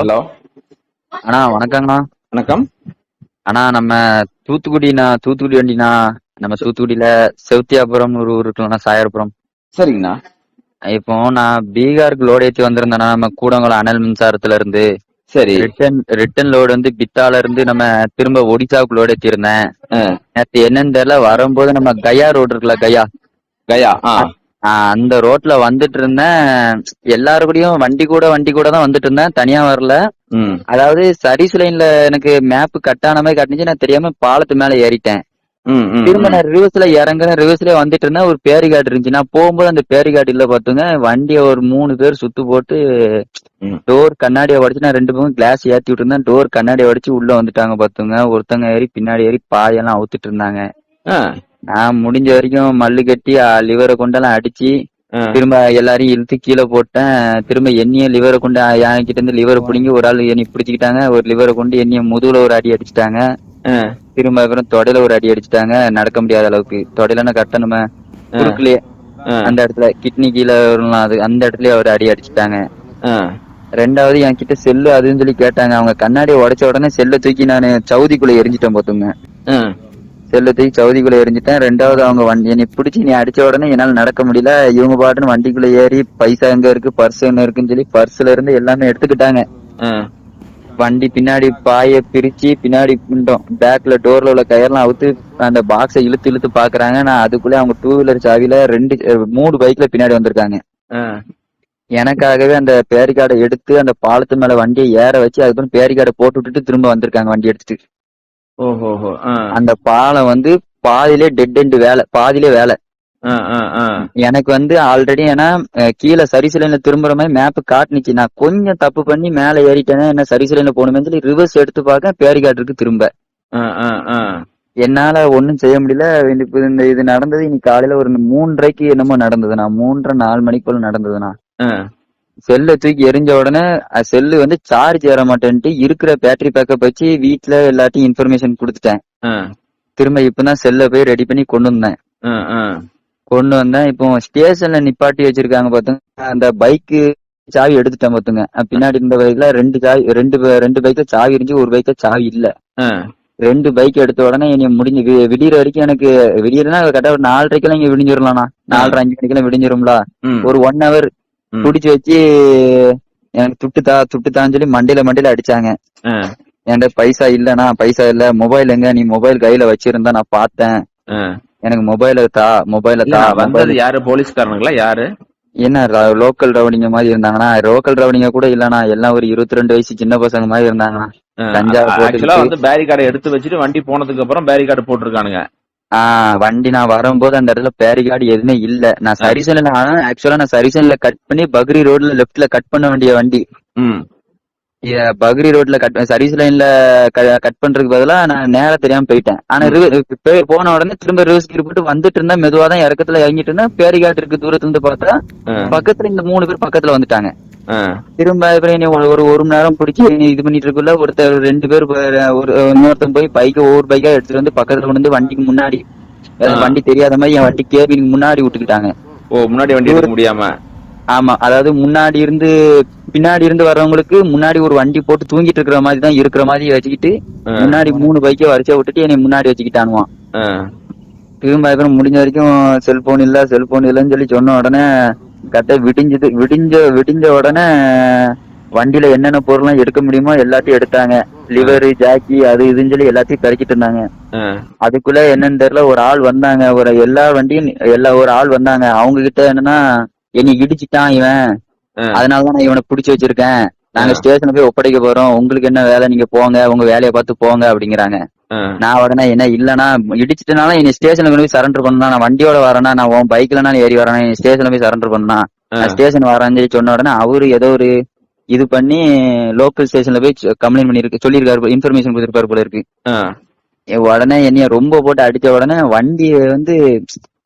Hello. அண்ணா வணக்கங்கண்ணா. வணக்கம். அண்ணா நம்ம தூத்துக்குடிண்ணா தூத்துக்குடி வண்டிண்ணா நம்ம தூத்துக்குடியில செவுத்தியாபுரம்னு ஒரு ஊர் இருக்குல்லண்ணா சாயர்புரம். சரிங்கண்ணா. இப்போ நான் பீகாருக்கு லோடு ஏற்றி வந்திருந்தேண்ணா நம்ம கூடங்குளம் அனல் மின்சாரத்துல இருந்து. சரி. ரிட்டன் ரிட்டன் லோடு வந்து பித்தால இருந்து நம்ம திரும்ப ஒடிசாவுக்கு லோடு ஏற்றிருந்தேன் நேற்று என்னன்னு தெரியல வரும்போது நம்ம கயா ரோடு இருக்குல்ல கயா. கயா அந்த ரோட்ல வந்துட்டு இருந்தேன் எல்லாரு கூடயும் வண்டி கூட வண்டி கூட தான் வந்துட்டு இருந்தேன் தனியா வரல. அதாவது சர்வீஸ் லைன்ல எனக்கு மேப் கட் ஆன மாதிரி காட்டுனுச்சு. நான் தெரியாம பாலத்து மேல ஏறிட்டேன். திரும்ப. நான் ரிவர்ஸ்ல இறங்குறேன் ரிவர்ஸ்ல வந்துட்டு இருந்தேன் ஒரு பேரிகார்டு இருந்துச்சு. நான் போகும்போது அந்த பேரிகார்டு இல்ல பாத்துங்க. வண்டிய ஒரு மூணு பேர் சுத்து போட்டு. டோர் கண்ணாடியை உடைச்சு நான் ரெண்டு பக்கம் கிளாஸ் ஏத்தி விட்டுருந்தேன். டோர் கண்ணாடியை உடைச்சு உள்ள வந்துட்டாங்க பாத்துங்க. ஒருத்தங்க ஏறி பின்னாடி ஏறி பாயெல்லாம் அவுத்துட்டு இருந்தாங்க. நான் முடிஞ்ச வரைக்கும் மல்லு கட்டி லிவரை கொண்டெல்லாம் அடிச்சு திரும்ப எல்லாரையும் இழுத்து கீழே போட்டேன். திரும்ப எண்ணிய லிவரை கொண்டு என்கிட்ட இருந்து லிவரை பிடிங்கி ஒரு ஆள் என்னை பிடிச்சிக்கிட்டாங்க. ஒரு லிவரை கொண்டு எண்ணிய முதுகுல ஒரு அடி அடிச்சிட்டாங்க. திரும்ப அப்புறம் தொடையில ஒரு அடி அடிச்சிட்டாங்க. நடக்க முடியாத அளவுக்கு. தொடையில கட்டணுமே? குறுக்குலயே ஆ, அந்த இடத்துல கிட்னி கீழே வரும்ல அது அந்த இடத்துலயே ஒரு அடி அடிச்சிட்டாங்க. ரெண்டாவது என்கிட்ட செல்லு அதுன்னு சொல்லி கேட்டாங்க. அவங்க கண்ணாடியை உடைச்ச உடனே செல்லை தூக்கி நான் சவுதிக்குள்ள எரிஞ்சிட்டேன் பாத்துங்க. ஆ. செல்லை தூக்கி சவுதிக்குள்ள எரிஞ்சிட்டேன். ரெண்டாவது அவங்க வண்டி என்னை பிடிச்சி நீ அடிச்ச உடனே என்னால நடக்க முடியல. இவங்க பாட்டுன்னு வண்டிக்குள்ள ஏறி பைசா எங்க இருக்கு பர்ஸ் எங்க இருக்குன்னு சொல்லி பர்ஸ்ல இருந்து எல்லாமே எடுத்துக்கிட்டாங்க. வண்டி பின்னாடி பாய பிரிச்சு பின்னாடி பிண்டோம் பேக்ல டோர்ல உள்ள கயர்லாம் அவுத்து அந்த பாக்ஸை இழுத்து இழுத்து பாக்குறாங்க. நான் அதுக்குள்ளே அவங்க டூ வீலர் சாவில ரெண்டு மூணு பைக்ல பின்னாடி வந்திருக்காங்க. எனக்காகவே அந்த பேரிகார்டை எடுத்து அந்த பாலத்து மேல வண்டியை ஏற வச்சு அதுக்கப்புறம் பேரிகார்டை போட்டு விட்டுட்டு திரும்ப வந்திருக்காங்க வண்டி எடுத்துட்டு. அந்த பாலம் வந்து பாதியிலே டெட் எண்ட் வேலை பாதியிலே வேலை. எனக்கு வந்து ஆல்ரெடி ஏன்னா கீழே சர்வீஸ் லைன்ல திரும்புற மாதிரி மேப் காட்டுனுச்சு. நான் கொஞ்சம் தப்பு பண்ணி மேல ஏறிட்டேன்னா என்ன சர்வீஸ் லைன்ல போகணுமே சொல்லி ரிவர்ஸ் எடுத்து பார்க்க பேரிகார்டு இருக்கு திரும்ப. என்னால ஒண்ணும் செய்ய முடியல. இந்த இது நடந்தது இன்னைக்கு காலையில ஒரு மூன்றரைக்கு என்னமோ நடந்ததுண்ணா. மூன்றரை நாலு மணிக்குள்ள நடந்ததுண்ணா. செல்லை தூக்கி எரிஞ்ச உடனே செல்லு வந்து சார்ஜ் ஏற மாட்டேன்ட்டு இருக்கிற பேட்டரி பேக்கப் வச்சு வீட்ல எல்லாத்தையும் இன்ஃபர்மேஷன் கொடுத்துட்டேன். திரும்ப இப்பதான் செல்லை போய் ரெடி பண்ணி கொண்டு வந்தேன். கொண்டு வந்தேன். இப்போ ஸ்டேஷன்ல நிப்பாட்டி வச்சிருக்காங்க பாத்துங்க அந்த பைக்கு சாவி எடுத்துட்டேன் பாத்துங்க. பின்னாடி இருந்த பைக்ல ரெண்டு சாவி ரெண்டு ரெண்டு பைக்ல சாவி இருந்துச்சு ஒரு பைக்ல சாவி இல்ல. ரெண்டு பைக் எடுத்த உடனே என்னை முடிஞ்சு விடியற வரைக்கும் எனக்கு விடியறதுனா கரெக்டா ஒரு நாலரைக்கெல்லாம் இங்க விடிஞ்சிடலாம்ண்ணா நாலரை அஞ்சு மணிக்கெல்லாம் விடிஞ்சிரும்ல. ஒரு ஒன் ஹவர். புடிச்சு வச்சு எனக்கு துட்டுத்தா துட்டுத்தான்னு சொல்லி மண்டையில மண்டையில அடிச்சாங்க. என்கிட்ட பைசா இல்லண்ணா பைசா இல்ல. மொபைல் எங்க? நீ மொபைல் கையில வச்சிருந்தா நான் பார்த்தேன். எனக்கு மொபைல தா மொபைல தா வந்தது யாரு? போலீஸ்காரனுங்களா? யாரு? என்ன லோக்கல் ரவுடிங்க மாதிரி இருந்தாங்கண்ணா லோக்கல் ரவுடிங்க கூட இல்லண்ணா. எல்லாம் ஒரு இருபத்தி ரெண்டு வயசு சின்ன பசங்க மாதிரி இருந்தாங்கண்ணா கஞ்சா வந்து பேரிகார்டை எடுத்து வச்சுட்டு வண்டி போனதுக்கு அப்புறம் பேரிகார்டு போட்டிருக்கானுங்க. ஆஹ் வண்டி நான் வரும்போது அந்த இடத்துல பேரிகார்டு எதுவுமே இல்ல. நான் சரிசன்ல ஆனா ஆக்சுவலா நான் சரிசன்ல கட் பண்ணி பக்ரி ரோட்ல லெஃப்ட்ல கட் பண்ண வேண்டிய வண்டி. பக்ரி ரோட்ல கட் சர்வீஸ் லைன்ல கட் பண்றதுக்கு பதிலா நான் நேரா தெரியாம போயிட்டேன். ஆனா போன உடனே திரும்ப ரிவர்ஸ் போட்டு வந்துட்டு இருந்தா மெதுவா தான் இறக்கத்துல இறங்கிட்டு இருந்தா பேரிகார்டு இருக்கு தூரத்துல இருந்து பார்த்தா பக்கத்துல இந்த மூணு பேர் பக்கத்துல வந்துட்டாங்க. திரும்ப என்னை ஒரு ஒரு மணி நேரம் பிடிச்சி இது பண்ணிட்டு இருக்குள்ள ஒருத்தர் ரெண்டு பேர் ஒரு இன்னொருத்தன் போய் பைக்கை ஒவ்வொரு பைக்கா எடுத்துட்டு வந்து பக்கத்துல கொண்டு வந்து வண்டிக்கு முன்னாடி. வண்டி தெரியாத மாதிரி என் வண்டி கேபினுக்கு முன்னாடி விட்டுக்கிட்டாங்க. ஓ முன்னாடி வண்டி எடுக்க முடியாம? ஆமா அதாவது முன்னாடி இருந்து பின்னாடி இருந்து வர்றவங்களுக்கு முன்னாடி ஒரு வண்டி போட்டு தூங்கிட்டு இருக்கிற மாதிரி தான் இருக்கிற மாதிரி வச்சுக்கிட்டு. முன்னாடி மூணு பைக்கை வரிசையா விட்டுட்டு என்னை முன்னாடி வச்சுக்கிட்டானுவான். திரும்ப முடிஞ்ச வரைக்கும் செல்போன் இல்ல செல்போன் இல்லைன்னு சொல்லி சொன்ன உடனே கரெக்டா விடிஞ்சது விடிஞ்ச விடிஞ்ச உடனே வண்டியில என்னென்ன பொருள்லாம் எடுக்க முடியுமோ எல்லாத்தையும் எடுத்தாங்க. லிவர் ஜாக்கி அது இதுன்னு சொல்லி எல்லாத்தையும் கறக்கிட்டு இருந்தாங்க. அதுக்குள்ள என்னன்னு தெரியல ஒரு ஆள் வந்தாங்க. ஒரு எல்லா வண்டியும் எல்லா ஒரு ஆள் வந்தாங்க. அவங்க கிட்ட என்னன்னா என்னை இடிச்சிட்டான் இவன். அதனாலதான் நான் இவனை பிடிச்சு வச்சிருக்கேன். நாங்க ஆ. ஸ்டேஷன் போய் ஒப்படைக்க போறோம். உங்களுக்கு என்ன வேலை? நீங்க போங்க. உங்க வேலையை பார்த்து போங்க அப்படிங்கிறாங்க. நான் உடனே என்ன இல்லனா இடிச்சிட்டனால என்ன ஸ்டேஷனுக்கு போய் சரண்டர் பண்ணா நான் வண்டியோட வரேனா நான் உன் பைக்ல ஏறி வரேன் நீ ஸ்டேஷன்ல போய் சரண்டர் பண்ணா. நான் ஸ்டேஷன் வரேன்னு சொல்லி சொன்ன உடனே அவரு ஏதோ ஒரு இது பண்ணி லோக்கல் ஸ்டேஷன்ல போய் கம்ப்ளைண்ட் பண்ணிருக்கு சொல்லியிருக்காரு இன்ஃபர்மேஷன் கொடுத்திருப்பாரு போல இருக்கு. உடனே என்னைய ரொம்ப போட்டு அடிச்ச உடனே வண்டி வந்து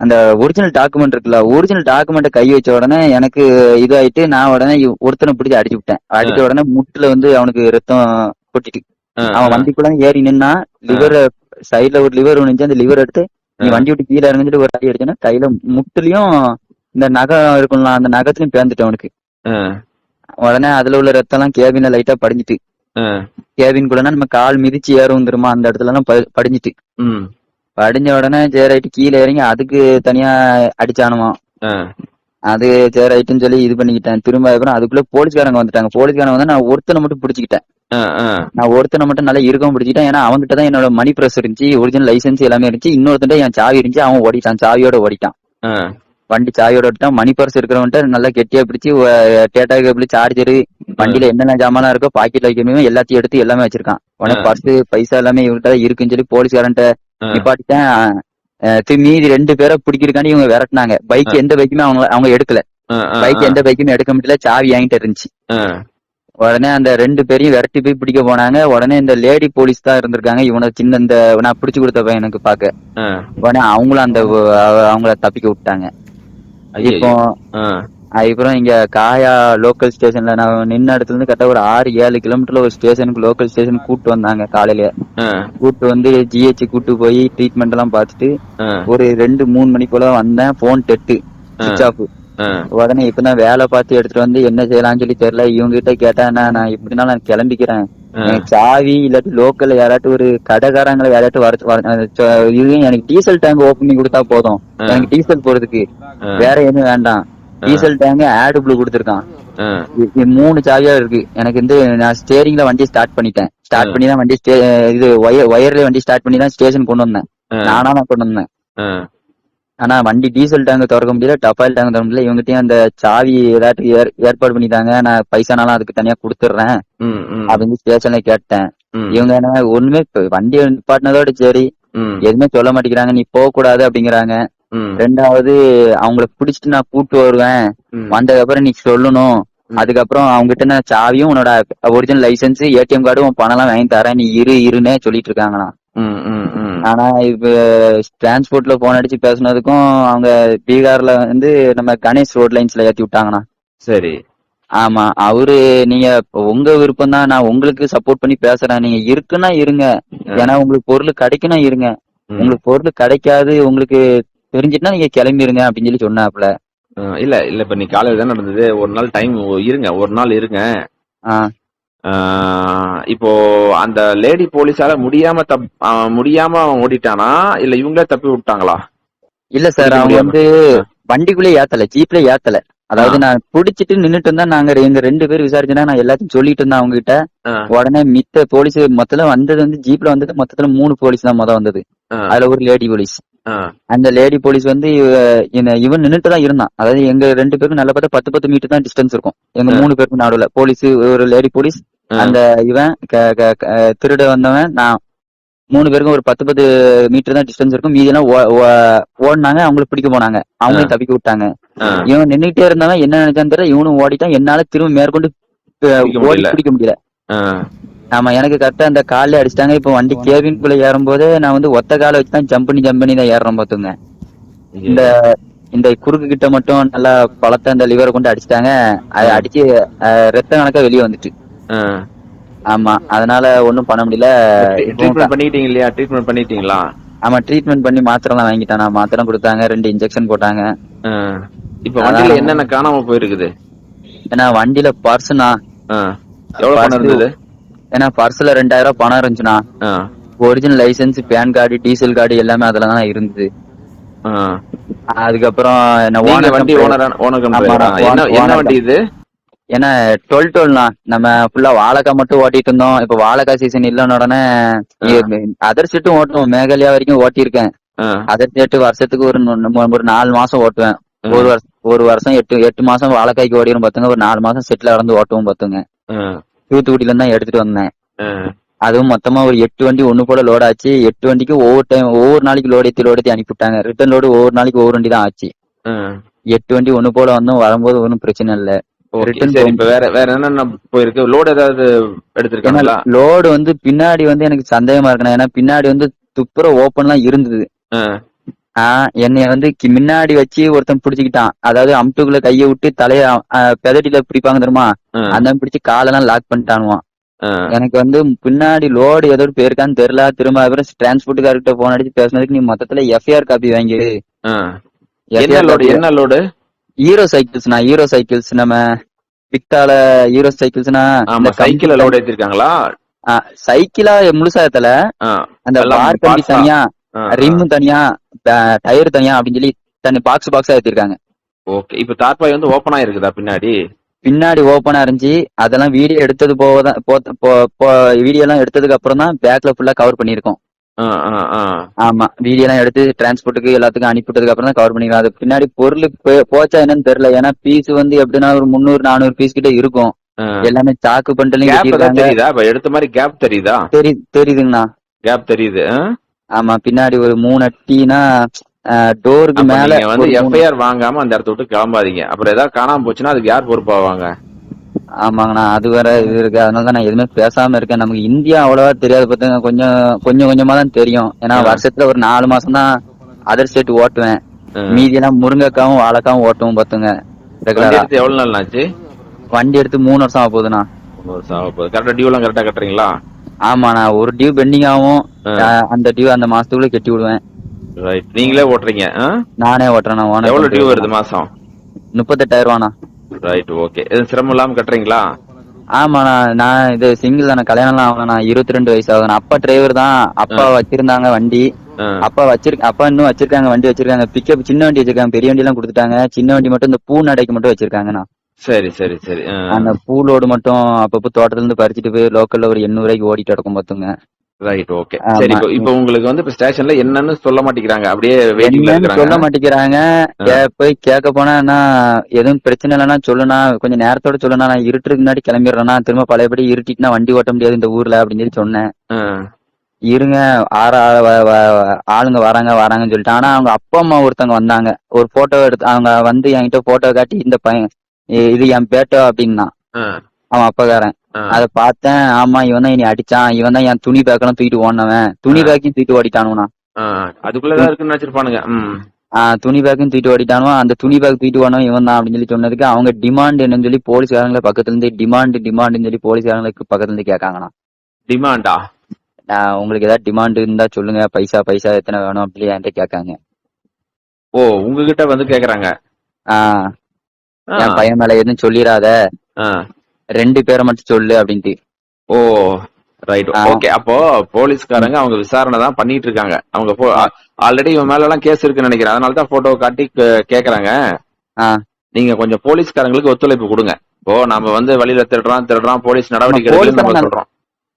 அந்த ஒரிஜினல் டாக்குமெண்ட் இருக்குல்ல ஒரிஜினல் டாக்குமெண்ட்டை கை வச்ச உடனே எனக்கு இதாயிட்டு நான் உடனே ஒருத்தனை பிடிச்சி அடிச்சு விட்டேன். அடிச்ச உடனே முட்டுல வந்து அவனுக்கு ரத்தம் கொட்டிட்டு. அவன் வண்டிக்குள்ள ஏறி நின்னா லிவர் சைடுல ஒரு லிவர் ஒன்று அந்த லிவர் எடுத்து நீ. வண்டி விட்டு கீழே இறங்கிட்டு ஒரு அடி அடிச்சேன்னா கையில முட்டுலயும் இந்த நகம் இருக்கும்ல அந்த நகத்துலயும் பேந்துட்டு அவனுக்கு. உடனே அதுல உள்ள ரத்தம் எல்லாம் கேபின்ல லைட்டா படிஞ்சிட்டு. கேபின் கூட நம்ம கால் மிதிச்சு ஏறும் தெரியுமா? அந்த இடத்துல எல்லாம் படிஞ்சிட்டு. படிஞ்ச உடனே சேராயிட்டு கீழே இறங்கி அதுக்கு தனியா அடிச்சானுமா அது சேராயிட்டுன்னு சொல்லி இது பண்ணிக்கிட்டேன். திரும்ப அப்புறம் அதுக்குள்ள போலீஸ்காரங்க வந்துட்டாங்க. போலீஸ்காரங்க வந்து நான் ஒருத்தனை மட்டும் பிடிச்சிக்கிட்டேன். நான் ஒருத்தனை மட்டும் நல்லா இருக்கவும் பிடிச்சிக்கிட்டேன். ஏன்னா அவன்கிட்ட தான் என்னோட மணி பிரஸ் இருந்துச்சு ஒரிஜினல் லைசன்ஸ் எல்லாமே இருந்துச்சு. இன்னொருத்தன் என் சாவி இருந்துச்சு அவன் ஓடிட்டான் சாவியோட ஓடிட்டான். வண்டி சாவியோட ஓடிட்டான். மணி பர்ஸ் இருக்கிறவன்ட்ட நல்லா கெட்டியா பிடிச்சி டேட்டா கேபிள் சார்ஜரு வண்டியில என்னென்ன ஜாமான் இருக்கோ பாக்கெட்ல வைக்கணுமோ எல்லாத்தையும் எடுத்து எல்லாமே வச்சிருக்கான். உடனே ஆ. பர்ஸ் பைசா எல்லாமே இவன்கிட்ட தான் இருக்குன்னு சொல்லி போலீஸ்காரன்ட்ட. நிப்பாட்டிட்டேன். மீதி ரெண்டு பேரை பிடிக்கிறதுக்காண்டி இவங்க விரட்டினாங்க. பைக் எந்த பைக்குமே அவங்க அவங்க எடுக்கல. பைக் எந்த பைக்குமே எடுக்க முடியல சாவி என்கிட்ட இருந்துச்சு. உடனே அந்த ரெண்டு பேரையும் விரட்டி போய் பிடிக்க போனாங்க. உடனே இந்த லேடி போலீஸ் தான் இருந்திருக்காங்க. இவனை சின்ன இந்த நான் பிடிச்சு கொடுத்த பையனுக்கு பாக்க. உடனே அவங்களும் அந்த அவ- அவங்கள தப்பிக்க விட்டாங்க. இப்போ அதுக்கப்புறம் இங்க காயா லோக்கல் ஸ்டேஷன்ல நான் நின்ன இடத்துல இருந்து கரெக்டா ஒரு ஆறு ஏழு கிலோமீட்டர்ல ஒரு ஸ்டேஷனுக்கு லோக்கல் ஸ்டேஷன் கூட்டு வந்தாங்க காலையில. கூட்டு வந்து ஜிஹெச் கூட்டு போய் ட்ரீட்மெண்ட் எல்லாம் பார்த்துட்டு ஒரு ரெண்டு மூணு மணி போல வந்தேன் போன் டெட்டு சுவிச் ஆஃப் உடனே இப்பதான் வேலை பார்த்து எடுத்துட்டு வந்து என்ன செய்யலாம்னு சொல்லி தெரியல. இவங்க கிட்ட கேட்டா நான் இப்படினாலும் நான் கிளம்பிக்கிறேன். சாவி இல்லாட்டி லோக்கல்ல யாராட்டும் ஒரு கடைக்காரங்களை யாராட்டும் வர எனக்கு டீசல் டேங்க் பண்ணி கொடுத்தா போதும். எனக்கு டீசல் போறதுக்கு. வேற எதுவும் வேண்டாம். டீசல் டேங்க் ஆடு ப்ளூ கொடுத்துருக்கான். மூணு சாவியா இருக்கு. எனக்கு வந்து நான் ஸ்டேரிங்ல வண்டி ஸ்டார்ட் பண்ணிட்டேன். ஸ்டார்ட் பண்ணி தான் வண்டி இது ஒயர் ஒயர்ல வண்டி ஸ்டார்ட் பண்ணி தான் ஸ்டேஷன் கொண்டு வந்தேன். நானா தான் கொண்டு வந்தேன். ஆனா வண்டி டீசல் டேங்க் திறக்க முடியல டபால் டேங்க் திறக்க முடியல. இவங்ககிட்டயும் அந்த சாவி ஏதாட்டும் ஏற்- ஏற்பாடு பண்ணிட்டாங்க. நான் பைசானாலும் அதுக்கு தனியா கொடுத்துட்றேன் அப்படின்னு ஸ்டேஷன்ல கேட்டேன். இவங்க என்ன ஒண்ணுமே வண்டி நிப்பாட்டினதோட சரி. எதுவுமே சொல்ல மாட்டேங்கிறாங்க. நீ போக கூடாது அப்படிங்கிறாங்க. ரெண்டாவது அவங்கள பிடிச்சிட்டு நான் கூட்டு வருவேன். வந்ததுக்கு அப்புறம் நீ சொல்லணும். அதுக்கப்புறம் அவங்ககிட்ட நான் சாவியும் உன்னோட ஒரிஜினல் லைசென்ஸ் ஏடிஎம் கார்டு உன் பணம் எல்லாம் வாங்கி தரேன். நீ இரு இருன்னே சொல்லிட்டு இருக்காங்களாம். ஆனா இப்ப டிரான்ஸ்போர்ட்ல போன் அடிச்சு பேசுனதுக்கும் அவங்க பீகார்ல வந்து நம்ம கணேஷ் ரோட் லைன்ஸ்ல ஏத்தி விட்டாங்கண்ணா சரி. ஆமா அவரு நீங்க உங்க விருப்பம் தான் நான் உங்களுக்கு சப்போர்ட் பண்ணி பேசுறேன். நீங்க இருக்குன்னா இருங்க. ஏன்னா உங்களுக்கு பொருள் கிடைக்கணும் இருங்க. உங்களுக்கு பொருள் கிடைக்காது உங்களுக்கு தெரிஞ்சிட்டுனா நீங்க கிளம்பிருங்க அப்படின்னு சொல்லி சொன்னாப்ல இல்ல இல்ல இப்ப நீ காலையில தான் நடந்தது. ஒரு நாள் டைம் இருங்க ஒரு நாள் இருங்க. இப்போ அந்த லேடி போலீஸால முடியாம தப் முடியாம அவன் ஓடிட்டானா? இல்ல இவங்களே தப்பி விட்டாங்களா? இல்ல சார் அவங்க. வந்து வண்டிக்குள்ளே ஏத்தல ஜீப்ல ஏத்தல. அதாவது நான் புடிச்சிட்டு நின்னுட்டு இருந்தா நாங்க எங்க ரெண்டு பேர் விசாரிச்சுனா நான் எல்லாத்தையும் சொல்லிட்டு இருந்தேன் அவங்க கிட்ட உடனே மித்த போலீஸ் மொத்தத்துல வந்தது வந்து ஜீப்ல வந்தது மொத்தத்துல மூணு போலீஸ் தான் மொதல் வந்தது. அதுல ஒரு லேடி போலீஸ். அந்த லேடி போலீஸ் வந்து இவன் நின்னுட்டு தான் இருந்தான். அதாவது எங்க ரெண்டு பேருக்கும் நல்ல பார்த்தா பத்து பத்து மீட்டர் தான் டிஸ்டன்ஸ் இருக்கும். எங்க. மூணு பேருக்கும் நடுவுல. போலீஸ் ஒரு லேடி போலீஸ். அந்த இவன் திருட வந்தவன் நான் மூணு பேருக்கும் ஒரு பத்து பத்து மீட்டர் தான் டிஸ்டன்ஸ் இருக்கும். மீதி எல்லாம் ஓடுனாங்க. அவங்களுக்கு பிடிக்க போனாங்க. அவங்களையும் தப்பிக்க விட்டாங்க. இவன் நின்னுட்டே இருந்தவன் என்ன நினைச்சான்னு தெரியல. இவனும் ஓடிட்டான். என்னால திரும்ப மேற்கொண்டு ஓடி முடியல. பிடிக்க முடியல. ஆமா எனக்கு கரெக்டா அந்த கால்ல அடிச்சிட்டாங்க. இப்போ வண்டி கேபின்குள்ள ஏறும் போதே நான் வந்து ஒத்த காலை வச்சு தான் ஜம்ப் பண்ணி ஜம்ப் பண்ணி தான் ஏறுறேன் பாத்துங்க இந்த இந்த குறுக்கு கிட்ட மட்டும் நல்லா பழத்த அந்த லிவரை கொண்டு அடிச்சிட்டாங்க. அதை அடிச்சு அஹ், ரத்த கணக்கா வெளியே வந்துட்டு. ஆமா அதனால ஒண்ணும் பண்ண முடியல. ட்ரீட்மெண்ட் பண்ணிட்டீங்க இல்லையா ட்ரீட்மெண்ட் பண்ணிட்டீங்களா? ஆமா ட்ரீட்மெண்ட் பண்ணி மாத்திரை எல்லாம் வாங்கிட்டானா. மாத்திரை கொடுத்தாங்க ரெண்டு இன்ஜெக்ஷன் போட்டாங்க. இப்ப வண்டியில என்னென்ன காணாம போயிருக்குது? ஏன்னா வண்டியில பர்ஸ்னா ஆ. எவ்வளவு பணம் இருந்தது? ஏன்னா பர்ஸ்ல ரெண்டாயிரம் ரூபாய் பணம் இருந்துச்சுன்னா original license PAN card diesel card எல்லாமே அதுல தான் இருந்தது. அதுக்கப்புறம் என்ன ஓனர் வண்டி ஓனர் ஓனர் ஆமா, என்ன. வண்டி இது? ஏன்னா டுவெல் டுவெல்னா நம்ம ஃபுல்லா வாழைக்காய் மட்டும் ஓட்டிட்டு இருந்தோம். இப்ப வாழைக்காய் சீசன் இல்லைன்னு உடனே அதர் ஸ்டேட்டும் ஓட்டுவோம் மேகாலயா வரைக்கும் ஓட்டியிருக்கேன். அதர் ஸ்டேட் வருஷத்துக்கு ஒரு ஒரு நாலு மாசம் ஓட்டுவேன். ஒரு வருஷம் ஒரு வருஷம் எட்டு எட்டு மாசம் வாழைக்காய்க்கு ஓடிடும் பாத்துங்க. ஒரு நாலு மாசம் செட்டில் நடந்து ஓட்டுவோம் பாத்துங்க. தூத்துக்குடியில தான் எடுத்துட்டு வந்தேன். அதுவும் மொத்தமா ஒரு எட்டு வண்டி ஒண்ணு போல லோட் ஆச்சு. எட்டு வண்டிக்கு ஒவ்வொரு டைம் ஒவ்வொரு நாளைக்கு லோடு ஏத்தி லோடு ஏத்தி அனுப்பிவிட்டாங்க. ரிட்டர்ன் லோடு ஒவ்வொரு நாளைக்கு ஒவ்வொரு வண்டி தான் ஆச்சு. எட்டு வண்டி ஒண்ணு போல வந்தோம். வரும்போது ஒன்றும் பிரச்சனை இல்ல. வேற வேற என்னென்ன போயிருக்கு? லோடு ஏதாவது எடுத்திருக்காங்களா? லோடு வந்து பின்னாடி வந்து எனக்கு சந்தேகமா இருக்கணும் ஏன்னா பின்னாடி வந்து துப்புர ஓப்பன்லாம் இருந்தது. ஆஹ் என்னைய வந்து முன்னாடி வச்சு ஒருத்தன் பிடிச்சுக்கிட்டான். அதாவது அம்ட்டுக்குள்ள கைய விட்டு தலைய பெதட்டில பிடிப்பாங்க தெரியுமா? அந்த பிடிச்சு காலெல்லாம் லாக் பண்ணிட்டானுவான். எனக்கு வந்து பின்னாடி லோடு ஏதோ போயிருக்கான்னு தெரியல. திரும்ப அப்புறம் டிரான்ஸ்போர்ட்டுக்கார்கிட்ட போன் அடிச்சு பேசுனதுக்கு நீ மொத்தத்துல எஃப்ஐஆர் காப்பி வாங்கிடு. என்ன லோடு ஹீரோ சைக்கிள்ஸ் நான் ஹீரோ சைக்கிள்ஸ் நம்ம பிக்டால ஹீரோ சைக்கிள்ஸ்னா சைக்கிள் லோட் ஏத்திருக்காங்களா? சைக்கிளா முழுசா ஏத்தல. அந்த எல்லாம் பார் கம்பி box ஆ? தனியா ரிம் தனியா டயர் தனியா அப்படின்னு சொல்லி தனி பாக்ஸ் பாக்ஸா ஏத்திருக்காங்க. ஓகே இப்ப தார்பாய் வந்து ஓபன் ஆயிருக்குதா பின்னாடி? பின்னாடி ஓபனா இருந்துச்சு. அதெல்லாம் வீடியோ எடுத்தது போகதான் வீடியோ எல்லாம் எடுத்ததுக்கு அப்புறம் தான் பேக்ல ஃபுல்லா கவர் பண்ணிருக்கோம். ஆமா வீடியோ எல்லாம் எடுத்து டிரான்ஸ்போர்ட்டுக்கு எல்லாத்துக்கும் அனுப்பிட்டதுக்கு அப்புறம் தான் கவர் பண்ணிக்கலாம் அது பின்னாடி பொருள் போச்சா என்னன்னு தெரியல. ஏன்னா பீஸ் வந்து எப்படின்னா ஒரு முந்நூறு நானூறு பீஸ் கிட்ட இருக்கும். எல்லாமே சாக்கு பண்டலையும் தெரியுதா? எடுத்த மாதிரி கேப் தெரியுதா? தெரி தெரியுதுங்கண்ணா. கேப் தெரியுது? ஆமா பின்னாடி ஒரு மூணு அட்டினா டோருக்கு மேல வந்து மூணு- எஃப்ஐஆர் வாங்காம அந்த இடத்த விட்டு கிளம்பாதீங்க. அப்புறம் ஏதாவது காணாம போச்சுன்னா அதுக்கு யார் பொறுப்பாவாங்க? ஆமாங்கண்ணா அது வேற இது இருக்கு. அதனால தான் நான் எதுவுமே பேசாம இருக்கேன். நமக்கு இந்தியா அவ்வளவா தெரியாது பார்த்துங்க கொஞ்சம் கொஞ்சம் கொஞ்சமா தான் தெரியும். ஏன்னா. வருஷத்துல ஒரு நாலு மாசம் தான் அதர் ஸ்டேட் ஓட்டுவேன். மீதி எல்லாம் முருங்கைக்காவும் வாழைக்காவும் ஓட்டுவோம் பாத்துங்க. வண்டி ரெகுலரா எவ்வளவு நாள் ஆச்சு? வண்டி எடுத்து மூணு வருஷம் ஆக போகுதுண்ணா கரெக்டா டியூ எல்லாம் கரெக்டா கட்டுறீங்களா? ஆமாண்ணா ஒரு டியூ பெண்டிங் ஆகும் அந்த டியூ அந்த மாசத்துக்குள்ள கட்டி விடுவேன். ரைட் நீங்களே ஓட்டுறீங்க? நானே ஓட்டுறேண்ணா ஓனர் எவ்வளவு டியூ வருது மாசம்? முப்பத்தெட்டாயிரம் ரூபாண்ணா ரைட் ஓகே எதுவும் சிரமம் இல்லாம கட்டுறீங்களா? ஆமாண்ணா நான் இது சிங்கிள் தானே கல்யாணம்லாம் ஆகலண்ணா இருபத்தி ரெண்டு வயசு ஆகுதுண்ணா அப்பா டிரைவர் தான் அப்பா வச்சிருந்தாங்க வண்டி. அப்பா வச்சிருக்க அப்பா இன்னும் வச்சிருக்காங்க வண்டி வச்சிருக்காங்க. பிக்கப் சின்ன வண்டி வச்சிருக்காங்க பெரிய வண்டி எல்லாம் கொடுத்துட்டாங்க. சின்ன வண்டி மட்டும் இந்த பூ நடைக்கு மட்டும் வச்சிருக்காங்கண்ணா. சரி சரி சரி. ஆ. அந்த பூ லோடு மட்டும் அப்பப்போ தோட்டத்துல இருந்து பறிச்சுட்டு போய் லோக்கல்ல ஒரு எண்ணூறு ரூபாய்க்கு ஓடிட்டு நடக்கும் பாத்துங்க ரைட் ஓகே ஆமா. சரி இப்போ இப்போ உங்களுக்கு வந்து இப்ப ஸ்டேஷன்ல என்னன்னு சொல்ல மாட்டேங்கிறாங்க. அப்படியே வெயிட்டிங்ல என்னன்னு சொல்ல இருக்காங்க மாட்டேங்கிறாங்க கே- போய் கேட்க போனா என்ன எதுவும் பிரச்சனை இல்லைன்னா சொல்லுண்ணா கொஞ்சம் நேரத்தோட சொல்லுண்ணா நான் இருட்டுக்கு முன்னாடி கிளம்பிடுறேன்னா திரும்ப பழையபடி இருட்டிட்டுனா வண்டி ஓட்ட முடியாது இந்த ஊர்ல அப்படின்னு சொல்லி சொன்னேன். ஆ. இருங்க ஆற ஆ- வ- வ- ஆளுங்க வராங்க வராங்கன்னு சொல்லிட்டு. ஆனா அவங்க அப்பா அம்மா ஒருத்தவங்க வந்தாங்க. ஒரு போட்டோ எடுத்து அவங்க வந்து என்கிட்ட போட்டோ காட்டி இந்த பையன் இது என் பேட்டோ அப்படின்னா. அவன் அப்பகாரன். அத பார்த்தேன் ஆமா இவன் தான் இனி அடிச்சான் இவன் தான் என் துணி பேக்கெல்லாம் தூக்கிட்டு ஓடினவன். துணி பேக்கையும் தூக்கிட்டு ஓடிட்டானுவனா ஆ. அதுக்குள்ளதான் இருக்குன்னு வச்சிருப்பானுங்க துணி பேக்கும் தூக்கிட்டு ஓடிட்டானுவா அந்த துணி பேக் தூக்கிட்டு ஓடணும் இவன் தான் அப்படின்னு சொல்லி சொன்னதுக்கு அவங்க டிமாண்ட் என்னன்னு சொல்லி போலீஸ்காரங்கள பக்கத்துல இருந்து டிமாண்ட் டிமாண்ட்னு சொல்லி போலீஸ்காரங்களுக்கு பக்கத்துல இருந்து கேட்காங்கண்ணா. டிமாண்டா? உங்களுக்கு ஏதாவது டிமாண்ட் இருந்தா சொல்லுங்க பைசா பைசா எத்தனை வேணும் அப்படி என்கிட்ட கேட்காங்க. ஓ உங்ககிட்ட வந்து கேக்குறாங்க ஆஹ். என் பையன் மேல எதுவும் சொல்லிடாத. ரெண்டு பேரை மட்டும் சொல்லு அப்படின்ட்டு. ஓ ரைட். ஓகே அப்போ போலீஸ்காரங்க அவங்க விசாரணை தான் பண்ணிட்டு இருக்காங்க அவங்க ஆல்ரெடி இவன் மேல எல்லாம் கேஸ் இருக்குன்னு நினைக்கிறேன். அதனால தான் போட்டோ காட்டி கேக்குறாங்க. நீங்க கொஞ்சம் போலீஸ்காரங்களுக்கு ஒத்துழைப்பு கொடுங்க. இப்போ நம்ம வந்து வழியில திருடுறான் திருடுறான் போலீஸ் நடவடிக்கை சொல்றோம்.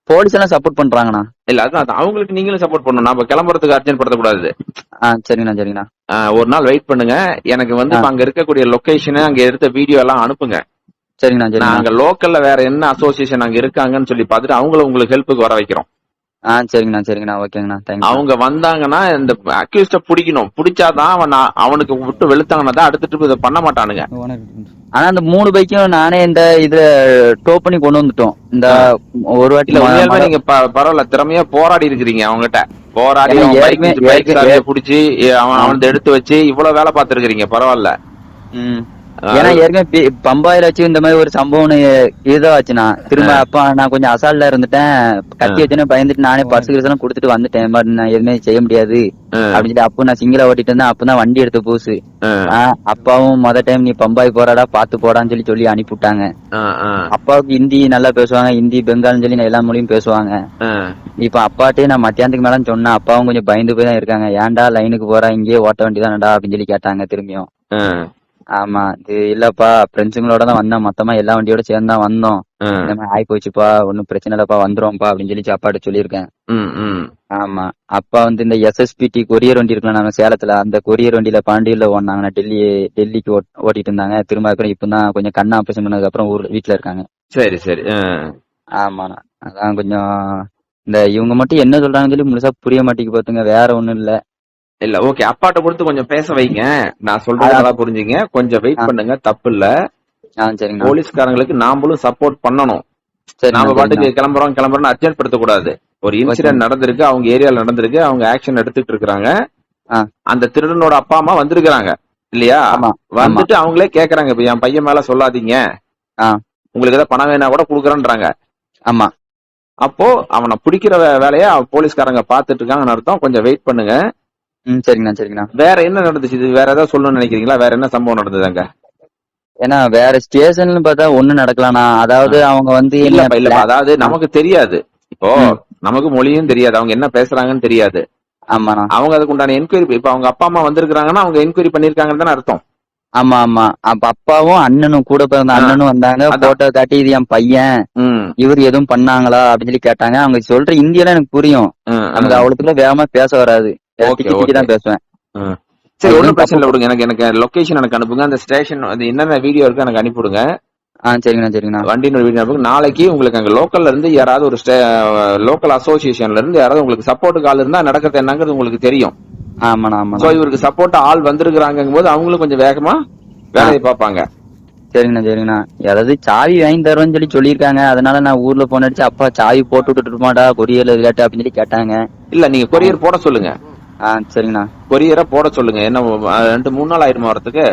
போலீஸ் எல்லாம் சப்போர்ட் பண்றாங்கண்ணா. இல்ல அதான். அவங்களுக்கு நீங்களும் சப்போர்ட் பண்ணணும். நம்ம கிளம்புறதுக்கு அர்ஜென்ட் படுத்தக்கூடாது. சரிங்கண்ணா சரிங்கண்ணா. ஒரு நாள் வெயிட் பண்ணுங்க. எனக்கு வந்து அங்க இருக்கக்கூடிய லொகேஷன் அங்க எடுத்த வீடியோ எல்லாம் அனுப்புங்க. சரிங்கண்ணா அங்க லோக்கல்ல வேற என்ன அசோசியேஷன் அங்க இருக்காங்கன்னு சொல்லி பார்த்துட்டு அவங்கள உங்களுக்கு ஹெல்ப்புக்கு வர வைக்கிறோம். ஆ சரிங்கண்ணா சரிங்கண்ணா. ஓகேங்கண்ணா. தேங்க்யூ அவங்க வந்தாங்கன்னா இந்த அக்யூஸ்ட பிடிக்கணும். பிடிச்சாதான் அவன் நான் அவனுக்கு விட்டு வெளுத்தாங்கன்னா தான் அடுத்த ட்ரிப் இதை பண்ண மாட்டானுங்க. ஆனா அந்த மூணு பைக்கும் நானே இந்த இத டோ பண்ணி கொண்டு வந்துட்டோம். இந்த ஒரு வாட்டி இல்ல ம- உண்மையாலுமே நீங்க பரவாயில்ல. திறமையா போராடி இருக்கிறீங்க அவங்ககிட்ட. போராடி பைக் புடிச்சு அவன் அவன் எடுத்து வச்சு இவ்வளவு வேலை பார்த்திருக்கிறீங்க. பரவாயில்ல. ம். ஏன்னா ஏற்கனவே பம்பாயில வச்சு இந்த மாதிரி ஒரு சம்பவம் ஒண்ணு இதுவாச்சுண்ணா திரும்ப அப்பா நான் கொஞ்சம் அசால்ட்டா இருந்துட்டேன். கத்தி வச்சுன்னு பயந்துட்டு நானே கிரிஸ் எல்லாம் கொடுத்துட்டு வந்துட்டேன். பட் நான் எதுவுமே செய்ய முடியாது. அப்படின்னு சொல்லி அப்போ நான் சிங்கிளா ஓட்டிட்டு இருந்தேன். அப்பதான் வண்டி எடுத்த ஆ, அப்பாவும் மொத டைம் நீ பம்பாய் போறாடா பாத்து போடான்னு சொல்லி சொல்லி அனுப்பி விட்டாங்க ஆ, ஆ, அப்பாவுக்கு ஹிந்தி நல்லா பேசுவாங்க. ஹிந்தி பெங்கால்னு சொல்லி எல்லா மொழியும் பேசுவாங்க. இப்ப அப்பாட்டே நான் மத்தியானத்துக்கு மேல சொன்னேன் அப்பாவும் கொஞ்சம் பயந்து போய் தான் இருக்காங்க. ஏன்டா லைனுக்கு போறா? இங்கேயே ஓட்ட வேண்டியதானடா அப்படின்னு சொல்லி கேட்டாங்க திரும்பியும். ஆமா. இது இல்லப்பா. ஃப்ரெண்ட்ஸுங்களோட தான் வந்தோம் மொத்தமா எல்லா வண்டியோட சேர்ந்து தான் வந்தோம். இந்த மாதிரி ஆயி போச்சுப்பா ஒன்னும் பிரச்சனை இல்லப்பா. வந்துருவோம்ப்பா அப்படின்னு சொல்லி அப்பாட்ட சொல்லியிருக்கேன். ஆமா. அப்பா வந்து இந்த எஸ்எஸ்பிடி கொரியர் வண்டி இருக்குல்ல நாங்க சேலத்துல. அந்த கொரியர் வண்டியில பாண்டியில ஓடினாங்க. டெல்லி டெல்லிக்கு ஓட்- ஓட்டிட்டு இருந்தாங்க திரும்ப அப்புறம் இப்பதான் கொஞ்சம் கண்ணு ஆபரேஷன் பண்ணதுக்கு அப்புறம் ஊர்ல வீட்டுல இருக்காங்க. சரி சரி. ஆமாண்ணா அதான் கொஞ்சம் இந்த இவங்க மட்டும் என்ன சொல்றாங்கன்னு சொல்லி முழுசா புரிய மாட்டேங்குது பாத்துங்க. வேற ஒண்ணும் இல்ல. இல்ல ஓகே அப்பாட்ட கொடுத்து கொஞ்சம் பேச வைங்க. நான் சொல்றது நல்லா புரிஞ்சுங்க. கொஞ்சம் வெயிட். பண்ணுங்க தப்பு இல்ல. போலீஸ்காரங்களுக்கு நாமளும் சப்போர்ட் பண்ணணும். நாம பாட்டுக்கு. கிளம்புறோம் கிளம்புறோம் அர்ஜென்ட் படுத்தக்கூடாது ஒரு இன்சிடென்ட் நடந்திருக்கு அவங்க ஏரியால நடந்திருக்கு அவங்க ஆக்ஷன் எடுத்துட்டு இருக்காங்க. அந்த திருடனோட அப்பா அம்மா வந்திருக்கிறாங்க. இல்லையா? வந்துட்டு அவங்களே கேக்குறாங்க இப்ப என் பையன் மேல சொல்லாதீங்க. உங்களுக்கு ஏதாவது பணம் வேணா கூட குடுக்கறேன்றாங்க. ஆமா. அப்போ அவனை பிடிக்கிற வேலையை போலீஸ்காரங்க பாத்துட்டு இருக்காங்கன்னு அர்த்தம். கொஞ்சம் வெயிட் பண்ணுங்க. ம் சரிங்கண்ணா சரிங்கண்ணா. வேற என்ன நடந்துச்சு? இது வேற ஏதாவது சொல்லணும்னு நினைக்கிறீங்களா? வேற என்ன சம்பவம் நடந்தது அங்க ஏன்னா வேற ஸ்டேஷன்ல பார்த்தா ஒண்ணு நடக்கலாம்ண்ணா. அதாவது அவங்க வந்து இல்லப்பா இல்லப்பா அதாவது நமக்கு தெரியாது. இப்போ. நமக்கு மொழியும் தெரியாது. அவங்க என்ன பேசுறாங்கன்னு தெரியாது. ஆமாண்ணா. அவங்க அதுக்கு உண்டான என்கொயரி இப்ப அவங்க அப்பா அம்மா வந்திருக்காங்கன்னா அவங்க என்கொயரி பண்ணிருக்காங்கன்னு தானே அர்த்தம். ஆமா ஆமா. அப்ப அப்பாவும் அண்ணனும் கூட பிறந்த. அண்ணனும் வந்தாங்க. போட்டோ காட்டி இது என் பையன். இவர் எதுவும் பண்ணாங்களா? அப்படின்னு சொல்லி கேட்டாங்க. அவங்க சொல்ற இந்தியெல்லாம் எனக்கு புரியும். நமக்கு அவ்வளவுக்குள்ள வேகமா பேச வராது. தான். பேசுவேன். சரி ஒன்றும் பிரச்சனை இல்லை. விடுங்க எனக்கு எனக்கு லொகேஷன் எனக்கு அனுப்புங்க அந்த ஸ்டேஷன் அது என்னென்ன வீடியோ இருக்கு எனக்கு அனுப்பிவிடுங்க. ஆ சரிங்கண்ணா சரிங்கண்ணா. வண்டியின் வீடியோ அனுப்புங்க. நாளைக்கு உங்களுக்கு அங்க லோக்கல்ல இருந்து யாராவது ஒரு லோக்கல் அசோசியேஷன்ல இருந்து யாராவது உங்களுக்கு சப்போர்ட் கால் இருந்தா நடக்கிறது என்னங்கிறது உங்களுக்கு தெரியும். ஆமாண்ணா சோ ஆமாண்ணா இவருக்கு சப்போர்ட் ஆள் வந்திருக்கிறாங்க போது அவங்களும் கொஞ்சம் வேகமா வேலையை பார்ப்பாங்க. சரிங்கண்ணா சரிங்கண்ணா. அதாவது சாவி வாங்கி சொல்லி சொல்லியிருக்காங்க. அதனால நான் ஊர்ல போன் அடிச்சு அப்பா சாவி போட்டு விட்டுட்டு இருப்பாடா கொரியர்ல விளையாட்டு அப்படின்னு சொல்லி கேட்டாங்க. இல்ல நீங்க கொரியர் போட சொல்லுங்க. ஆ சரிங்கண்ணா. கொரியரை போட சொல்லுங்க. என்ன ரெண்டு மூணு நாள் ஆயிடுமா வரதுக்கு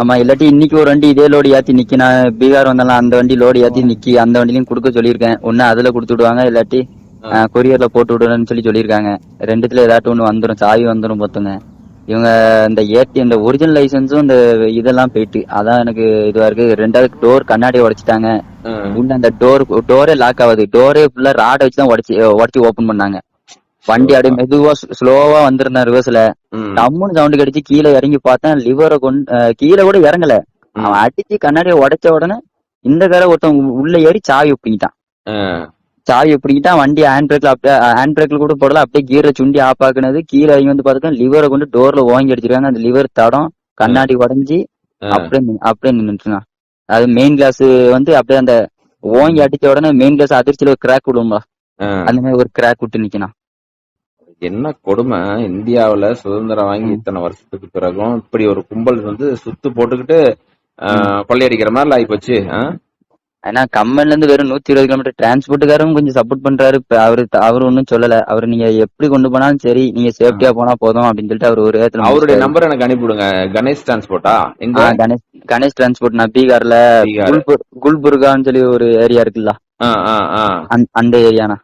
ஆமா இல்லாட்டி இன்னைக்கு ஒரு வண்டி இதே லோடு ஏத்தி நிக்கி நான் பீகார் வந்தாலும் அந்த வண்டி லோடு ஏத்தி நிக்கி அந்த வண்டிலையும் கொடுக்க சொல்லியிருக்கேன். ஒண்ணு அதுல கொடுத்து விடுவாங்க இல்லாட்டி கொரியர்ல போட்டு விடுறேன்னு சொல்லி சொல்லியிருக்காங்க. ரெண்டுத்துல ஏதாட்டும் ஒண்ணு வந்துரும் சாவி வந்துரும் பார்த்துங்க இவங்க இந்த ஏடி இந்த ஒரிஜினல் லைசன்ஸும் இந்த இதெல்லாம் போயிட்டு அதான் எனக்கு இதுவா இருக்கு. ரெண்டாவது டோர் கண்ணாடியை உடைச்சிட்டாங்க. உள்ள அந்த டோர் டோரே லாக் ஆகுது. டோரே ஃபுல்லா ராட் வச்சு தான் உடச்சி உடச்சி ஓபன் பண்ணாங்க. வண்டி அப்படியே மெதுவா ஸ்லோவா வந்திருந்தேன் ரிவர்ஸ்ல. டம்முன்னு சவுண்ட் கடிச்சு கீழே இறங்கி பார்த்தேன். லிவரை கொண்டு கீழே கூட இறங்கல. அவன் அடிச்சு கண்ணாடியை உடைச்ச உடனே இந்த கார ஒருத்தன் உள்ள ஏறி சாவி ஒப்பிக்கிட்டான். சாவி ஒப்பிக்கிட்டான். வண்டி ஹேண்ட் பிரேக்ல அப்படியே ஹேண்ட் பிரேக்ல கூட போடல. அப்படியே கீரை சுண்டி ஆப் ஆக்குனது. கீழே இறங்கி வந்து பார்த்துட்டு லிவரை கொண்டு டோர்ல ஓங்கி அடிச்சிருக்காங்க. அந்த லிவர் தடம் கண்ணாடி உடைஞ்சி. அப்படியே அப்படியே நின்றுச்சுனா அது மெயின் கிளாஸ் வந்து அப்படியே அந்த ஓங்கி அடிச்ச உடனே மெயின் கிளாஸ் அதிர்ச்சியில ஒரு கிராக் விடுவோம்பா. அந்த மாதிரி ஒரு கிராக் விட்டு நிக்கணும் என்ன கொடுமை? இந்தியாவுல சுதந்திரம் வாங்கி. இத்தனை வருஷத்துக்கு பிறகும் இப்படி ஒரு கும்பல் வந்து சுத்து போட்டுக்கிட்டு கொள்ளையடிக்கிற மாதிரி ஆகி போச்சு ஏன்னா கம்பெனில இருந்து வெறும் நூத்தி இருபது கிலோமீட்டர் டிரான்ஸ்போர்ட்டுக்காரும் கொஞ்சம் சப்போர்ட் பண்றாரு. அவரு அவரு ஒன்னும் சொல்லல. அவரு நீங்க எப்படி கொண்டு போனாலும் சரி நீங்க சேஃப்டியா போனா போதும் அப்படின்னு சொல்லிட்டு அவர் ஒரு விதத்துல அவருடைய. நம்பர் எனக்கு அனுப்பிவிடுங்க. கணேஷ் டிரான்ஸ்போர்ட்டா கணேஷ் கணேஷ் டிரான்ஸ்போர்ட் நான் பீகார்ல பீகார். குல்புர் குல்புர்கான்னு சொல்லி ஒரு ஏரியா இருக்குல்ல. அந்த- ஏரியாண்ணா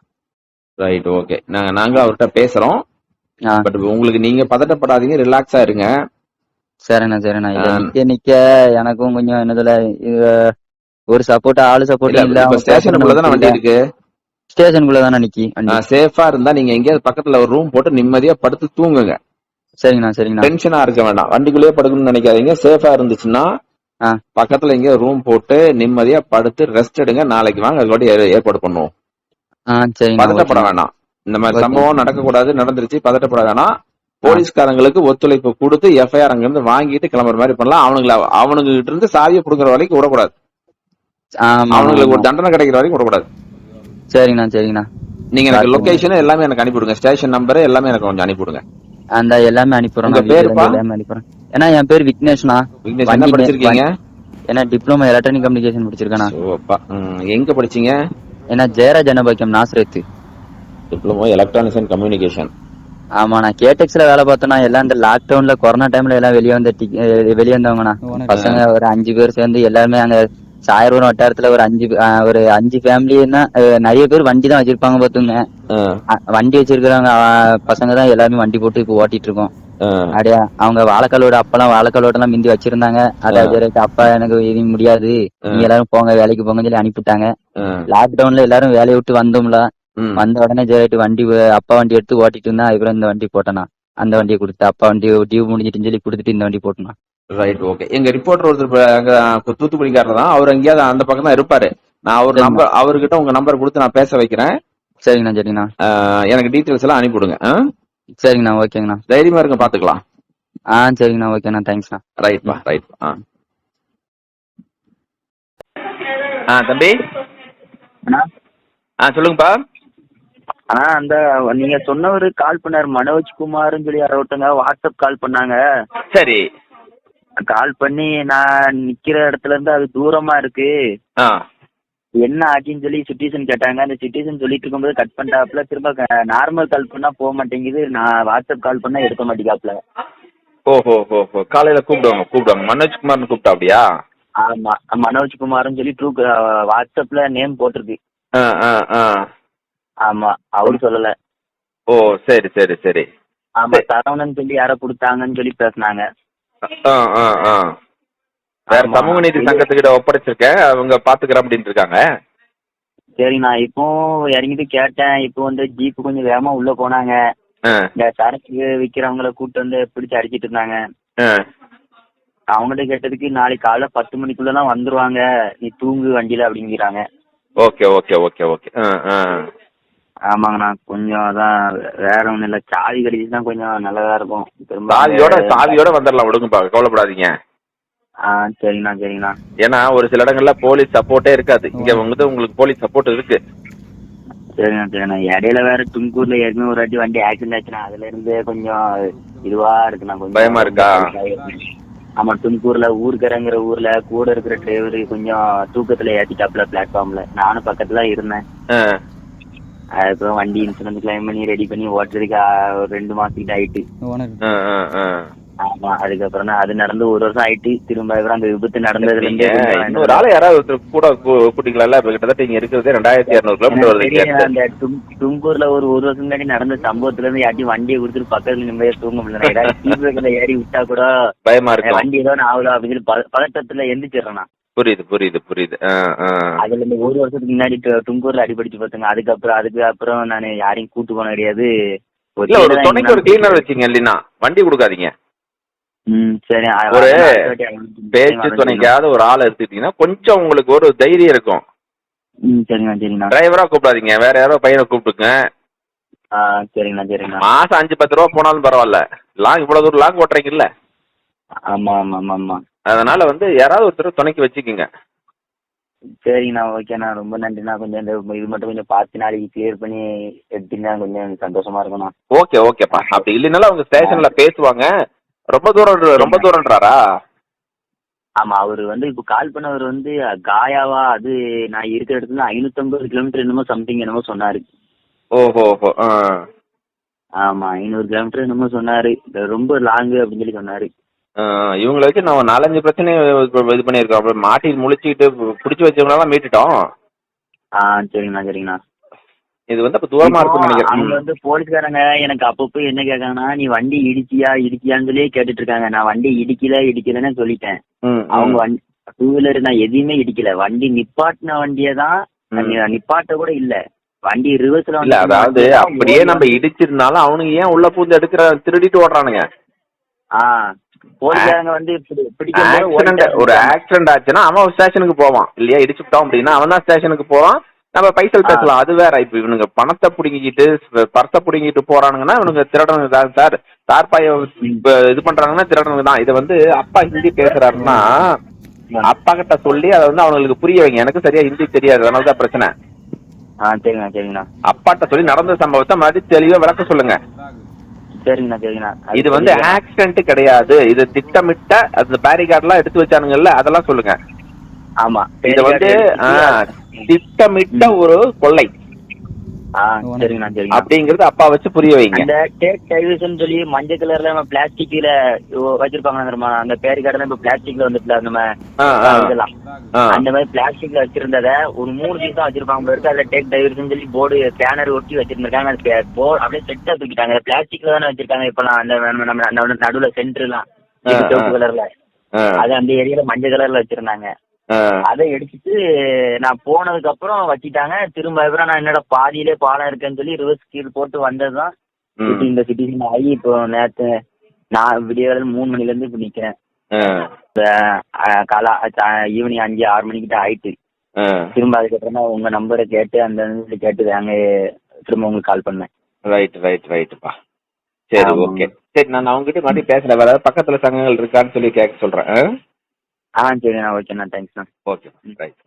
ரைட் ஓகே நாங்க நாங்க அவர்கிட்ட பேசுறோம். பட் உங்களுக்கு நீங்க பதட்டப்படாதீங்க ரிலாக்ஸா இருங்க. சரிண்ணா சரிண்ணா. நிக்க நிக்க எனக்கும் கொஞ்சம் என்னதுல ஒரு சப்போர்ட் ஆளு சப்போர்ட் இல்ல, ஸ்டேஷனுக்குள்ள தானே வண்டி இருக்கு? ஸ்டேஷனுக்குள்ள தானே நிக்கி சேஃபா இருந்தா நீங்க எங்கேயாவது பக்கத்துல ஒரு ரூம் போட்டு நிம்மதியா படுத்து தூங்குங்க. சரிங்கண்ணா சரிங்கண்ணா. டென்ஷனா இருக்க வேண்டாம். வண்டிக்குள்ளேயே படுக்கணும்னு நினைக்காதீங்க. சேஃபா இருந்துச்சுன்னா. பக்கத்துல எங்கேயோ ரூம் போட்டு நிம்மதியா படுத்து ரெஸ்ட் எடுங்க. நாளைக்கு வாங்க அது வாட்டி ஏ- ஏற்பாடு பண்ணுவோம். பதட்டப்பட. வேண்டாம் இந்த மாதிரி. சம்பவம் நடக்கக்கூடாது நடந்துருச்சு பதட்டப்பட வேணாம். போலீஸ்காரங்களுக்கு ஒத்துழைப்பு கொடுத்து எஃப்ஐஆர் அங்க இருந்து வாங்கிட்டு கிளம்புற மாதிரி பண்ணலாம். அவனுங்களை அவனுங்க கிட்ட இருந்து சாவியை புடுங்குற வரைக்கும் விடக்கூடாது. அவனுங்களுக்கு ஒரு. தண்டனை கிடைக்கிற வரைக்கும் விடக்கூடாது. சரிங்கண்ணா சரிங்கண்ணா. நீங்க எனக்கு. லொகேஷன் எல்லாமே எனக்கு அனுப்பிவிடுங்க. ஸ்டேஷன் நம்பர் எல்லாமே எனக்கு கொஞ்சம் அனுப்பிவிடுங்க. அந்த எல்லாமே அனுப்பிடுறேன் ஏன்னா என் பேர் விக்னேஷ்ண்ணா. விக்னேஷ் என்ன படிச்சிருக்கீங்க? ஏன்னா டிப்ளமோ எலக்ட்ரானிக் கம்யூனிகேஷன். ம், எங்க படிச்சீங்க? ஏன்னா Jayaraj Annapackiam Nazareth. Diploma electronics and communication ஆமா நான் கேடெக்ஸ்ல வேலை பார்த்தேன்னா எல்லாம் இந்த லாக்டவுன்ல கொரோனா டைம்ல எல்லாம் வெளியே வந்த வெளியே வந்தவங்கண்ணா. பசங்க ஒரு அஞ்சு பேர் சேர்ந்து எல்லாருமே அங்க சாயர்புரம் வட்டாரத்துல ஒரு அஞ்சு ஒரு அஞ்சு ஃபேமிலின்னா நிறைய பேர் வண்டி தான் வச்சிருப்பாங்க பாத்துங்க வண்டி வச்சிருக்கிறவங்க பசங்க தான் எல்லாருமே வண்டி போட்டு இப்போ ஓட்டிட்டு இருக்கோம். அப்படியே அவங்க வாழைக்காலோட அப்பெல்லாம் வாழைக்காலோட எல்லாம் மிந்தி வச்சிருந்தாங்க. அதை சரி, அப்பா எனக்கு இது முடியாது. நீங்க எல்லாரும் போங்க வேலைக்கு போங்கன்னு சொல்லி அனுப்பிட்டாங்க லாக்டவுன்ல எல்லாரும் வேலையை விட்டு வந்தோம்ல. வந்த உடனே சரிட்டு வண்டி அப்பா வண்டி எடுத்து ஓட்டிட்டு இருந்தா அப்புறம் இந்த வண்டி போட்டேனா? அந்த வண்டியை கொடுத்து அப்பா வண்டி டியூ முடிஞ்சிட்டுன்னு சொல்லி கொடுத்துட்டு இந்த வண்டி போட்டேனா. ரைட் ஓகே எங்க ரிப்போர்ட்டர் ஒருத்தர் அங்க தூத்துக்குடிக்காரர் தான். அவர் எங்கேயாவது அந்த பக்கம் தான் இருப்பாரு. நான் அவர். நம்பர் அவர்கிட்ட உங்க நம்பர் கொடுத்து நான் பேச வைக்கிறேன். சரிங்கண்ணா சரிங்கண்ணா. எனக்கு டீட்டெயில்ஸ் எல்லாம் அனுப்பிவிடுங்க? சரிங்கண்ணா ஓகேங்கண்ணா. தைரியமா இருங்க பாத்துக்கலாம். ஆ சரிங்கண்ணா ஓகேண்ணா தேங்க்ஸ்ண்ணா ரைட்ப்பா ரைட் ஆ. ஆ தம்பி? அண்ணா? ஆ சொல்லுங்கப்பா. ஆனா அந்த நீங்க சொன்னவர் கால் பண்ணாரு மனோஜ் குமார்னு சொல்லி யாரோ ஒருத்தங்க வாட்ஸ்அப் கால் பண்ணாங்க. சரி. கால் பண்ணி நான் நிக்கிற இடத்துல இருந்து அது தூரமா இருக்கு. ஆ. என்ன ஆச்சுன்னு சொல்லி சிட்டிசன் கேட்டாங்க. அந்த சிட்டிசன் சொல்லிட்டு இருக்கும்போது கட் பண்ணிட்டாப்ல திரும்ப நார்மல் கால் பண்ணா போக மாட்டேங்குது. நான் வாட்ஸ்அப் கால் பண்ணா எடுக்க மாட்டேங்காப்ல ஓஹோ ஹோ ஹோ காலையில கூப்பிடுவாங்க கூப்பிடுவாங்க. மனோஜ்குமார்னு கூப்பிட்டா அப்படியா? ஆமா. மனோஜ் குமார்னு சொல்லி ட்ரூ வாட்ஸ்அப்ல நேம் போட்டிருக்கு. ஆமா. அவரு சொல்லல. ஓ சரி சரி சரி. ஆமா. சரவணன் சொல்லி யாரோ கொடுத்தாங்கன்னு சொல்லி பேசுனாங்க. ஆ ஆ ஆ. வேற. சமூக நீதி சங்கத்துக்கிட்ட ஒப்படைச்சிருக்கேன். அவங்க பாத்துக்கிறேன் அப்படின்ட்டு இருக்காங்க. சரிண்ணா இப்போ இறங்கிட்டு கேட்டேன். இப்போ வந்து ஜீப் கொஞ்சம் வேகமா உள்ள போனாங்க. இந்த சரக்கு விக்கிறவங்கள கூட்டு வந்து பிடிச்சு அடிச்சிட்டு இருந்தாங்க. அவங்ககிட்ட கேட்டதுக்கு நாளைக்கு காலைல பத்து மணிக்குள்ளலாம் வந்துருவாங்க. நீ தூங்கு வண்டியில அப்படிங்கிறாங்க. Okay okay okay okay. ஆமாங்கண்ணா கொஞ்சம் அதான் வேற ஒண்ணும் இல்ல. சாவி கடிச்சு தான் கொஞ்சம் நல்லதா இருக்கும். சாவியோட சாவியோட வந்துடலாம் விடுங்கப்பா கவலைப்படாதீங்க. ஆ சரிங்கண்ணா சரிங்கண்ணா ஏன்னா ஒரு சில இடங்கள்ல போலீஸ் சப்போர்ட்டே இருக்காது. இங்க வந்து உங்களுக்கு போலீஸ் சப்போர்ட் இருக்கு. சரிண்ணா சரிண்ணா. இடையில வேற தும்கூர்ல ஏற்கனவே ஒரு வாட்டி வண்டி ஆக்சிடென்ட் ஆச்சுண்ணா. அதுல இருந்து கொஞ்சம் இதுவா இருக்குண்ணா. கொஞ்சம் பயமா இருக்கா? ஆமா தும்கூர்ல ஊருக்கரங்கிற ஊர்ல கூட இருக்கிற டிரைவர் கொஞ்சம் தூக்கத்துல ஏத்திட்டாப்ல பிளாட்ஃபார்ம்ல நானும் பக்கத்துல தான் இருந்தேன். அதுக்கப்புறம் வண்டி இன்சூரன்ஸ் கிளைம் பண்ணி ரெடி பண்ணி ஓட்டுறதுக்கு ரெண்டு மாசத்துக்கிட்ட ஆயிட்டு. ஆமா அதுக்கப்புறம் அது நடந்து ஒரு வருஷம் ஆயிட்டு திரும்ப அந்த விபத்து நடந்ததுல இருந்து இன்னொரு ஆளை யாராவது ஒருத்தர் கூட கூட்டிக்கலாம்ல இப்ப கிட்டத்தட்ட இங்க இருக்கிறதே ரெண்டாயிரத்தி இருநூறு கிலோமீட்டர் வருது. அந்த தும்- தும்கூர்ல ஒரு ஒரு வருஷம் முன்னாடி நடந்த சம்பவத்துல இருந்து யாட்டி வண்டியை கொடுத்துட்டு பக்கத்துல நிம்மதியா தூங்க முடியல ஏதாவது ஏறி விட்டா கூட பயமா அஹ், இருக்கும். வண்டி ஏதோ நான் ஆகுதா அப்படின்னு சொல்லி பத- பதட்டத்துல எந்திரிச்சிடறேன். புரியுது புரியுது புரியுது. அதுல இந்த ஒரு வருஷத்துக்கு முன்னாடி து- தும்கூர்ல அடிபடிச்சு பார்த்துங்க அதுக்கப்புறம் அதுக்கு அப்புறம் நான் யாரையும் கூட்டு போன கிடையாது ஒரு துணைக்கு ஒரு கிளீனர் வச்சுங்க இல்லைன்னா வண்டி கொடுக்காதீங்க. ஒரு பேச்சு வரேன் துணைக்காவது ஒரு ஆள் எடுத்துக்கிட்டீங்கன்னா கொஞ்சம் உங்களுக்கு ஒரு தைரியம் இருக்கும். ம் சரிங்கண்ணா சரிங்கண்ணா டிரைவரா கூப்பிடாதீங்க வேற யாரோ பையனை கூப்பிட்டுங்க. ஆ சரிங்கண்ணா சரிங்கண்ணா மாசம் அஞ்சு பத்து ரூபா போனாலும் பரவாயில்ல. லாங் இவ்வளவு தூரம் லாங் ஓட்டுறீங்கல்ல ஆமா ஆமா ஆமா ஆமா. அதனால வந்து யாராவது ஒருத்தர் துணைக்கு வச்சுக்கோங்க. சரிங்கண்ணா ஓகேண்ணா ரொம்ப நன்றிண்ணா. கொஞ்சம் இந்த இது மட்டும் கொஞ்சம் பார்த்து நாளைக்கு கிளியர் பண்ணி எடுத்தீங்கன்னா கொஞ்சம் சந்தோஷமா இருக்கும்ண்ணா. ஓகே ஓகேப்பா. அப்படி இல்லைனாலும் அவங்க ஸ்டேஷன்ல பேசுவாங்க. ரொம்ப தூரம் ரொம்ப தூரம்ன்றாரா? ஆமா அவர் வந்து இப்போ கால் பண்ணவர் வந்து காயாவா அது நான் இருக்கிற இடத்துல ஐநூத்தம்பது கிலோமீட்டர் என்னமோ சம்திங் என்னமோ சொன்னாரு. ஓஹோ. ஆமா ஐநூறு கிலோமீட்டர் என்னமோ சொன்னாரு. ரொம்ப லாங்கு அப்படின்னு சொல்லி சொன்னாரு. இவங்களை வச்சு நம்ம நாலஞ்சு பிரச்சனை இது பண்ணியிருக்கோம். மாட்டி முழிச்சுக்கிட்டு பிடிச்சி வச்சவங்களெல்லாம் மீட்டுட்டோம். ஆ சரிங்கண்ணா சரிங்கண்ணா. இது வந்து அப்ப தூரமா இருக்கும்னு அவங்க நினைக்கிறேன் வந்து போலீஸ்காரங்க எனக்கு அப்பப்போ என்ன கேட்காங்கன்னா நீ வண்டி இடிச்சியா இடிச்சியான்னு சொல்லி கேட்டுட்டு இருக்காங்க நான் வண்டி இடிக்கல இடிக்கலன்னு சொல்லிட்டேன். அவங்க வண்டி டூ வீலர் நான் எதையுமே இடிக்கல. வண்டி நிப்பாட்டின வண்டியை தான். நிப்பாட்ட கூட இல்ல. வண்டி ரிவர்ஸ்ல இல்ல அதாவது அப்படியே நம்ம இடிச்சிருந்தாலும் அவனுங்க ஏன் உள்ள பூந்து எடுக்கிற திருடிட்டு ஓடுறானுங்க? ஆ போலீஸ்காரங்க வந்து பிடி- பிடிக்கும் போது ஆக்சிடென்ட் ஓடிட்டாங்க. ஒரு ஆக்சிடென்ட் ஆச்சுன்னா அவன் ஸ்டேஷனுக்கு போவான். இல்லையா இடிச்சுட்டோம் அப்படின்னா அவன் தான் ஸ்டேஷனுக்கு போவான். நம்ம பைசல். பேசலாம். அது வேற. இப்ப இவனுங்க பணத்தை புடுங்கிக்கிட்டு பர்ஸை புடுங்கிட்டு போறானுங்கன்னா இவனுங்க திருடனுங்க தான் சார் தார்பாய இது பண்றாங்கன்னா திருடனுங்க தான். இதை வந்து அப்பா ஹிந்தி பேசுறாருன்னா அப்பா கிட்ட சொல்லி அதை வந்து அவங்களுக்கு புரிய வைங்க. எனக்கு சரியா ஹிந்தி தெரியாது. அதனால தான் பிரச்சனை. சரிங்கண்ணா சரிங்கண்ணா. அப்பாட்ட சொல்லி நடந்த சம்பவத்தை மாதிரி தெளிவா விளக்க சொல்லுங்க. சரிங்கண்ணா இது வந்து. ஆக்சிடென்ட் கிடையாது. இது திட்டமிட்ட அந்த பேரிகார்ட் எல்லாம் எடுத்து வச்சானுங்கல்ல அதெல்லாம் சொல்லுங்க. ஆமா. இது வந்து திட்டமிட்ட ஒரு கொள்ளை. அப்படிங்கறது அப்பா வச்சு புரிய வைங்க. அந்த டேக் டைவர்ஷன் சொல்லி மஞ்சள் கலர்ல நம்ம பிளாஸ்டிக்ல வச்சிருப்பாங்க தெரியுமா? அந்த பேரு கடை இப்ப பிளாஸ்டிக்ல வந்துட்டுல நம்ம. இதெல்லாம். அந்த மாதிரி பிளாஸ்டிக்ல வச்சிருந்தத ஒரு மூணு பீஸ் தான் வச்சிருப்பாங்க இருக்கு. அதுல டேக் டைவர்ஷன் சொல்லி போர்டு பேனர் ஒட்டி வச்சிருந்திருக்காங்க. அந்த பே- போர்டு அப்படியே செட்டா தூக்கிட்டாங்க. பிளாஸ்டிக்ல தானே வச்சிருக்காங்க இப்பெல்லாம். அந்த நம்ம நம்ம நம்ம நடுவுல சென்டர்லாம் கலர்ல அது அந்த ஏரியால மஞ்சள் கலர்ல வச்சிருந்தாங்க. அதை எடுத்துட்டு நான் போனதுக்கு அப்புறம் வச்சிட்டாங்க. திரும்ப அப்புறம் நான் என்னோட பாதியிலே பாலம் இருக்குன்னு சொல்லி ரிவர்ஸ் கீழ் போட்டு வந்ததுதான். இந்த சிட்டிசன் ஆகி இப்போ நேத்து நான் விடிய மூணு மணில இருந்து இப்ப நிக்கிறேன். காலா ஈவினிங் அஞ்சு ஆறு மணிக்கிட்ட ஆயிட்டு. திரும்ப அதுக்கப்புறமா உங்க நம்பரை கேட்டு அந்த கேட்டு அங்க திரும்ப உங்களுக்கு கால் பண்ணேன். ரைட் ரைட் ரைட்டுப்பா சரி. ஓகே சரி நான் அவங்ககிட்ட மறுபடியும் பேசுறேன். வேற பக்கத்துல சங்கங்கள் இருக்கான்னு சொல்லி கேட்க சொல்றேன். ஆ சரிண்ணா ஓகேண்ணா தேங்க்ஸ்ண்ணா ஓகே ரைட்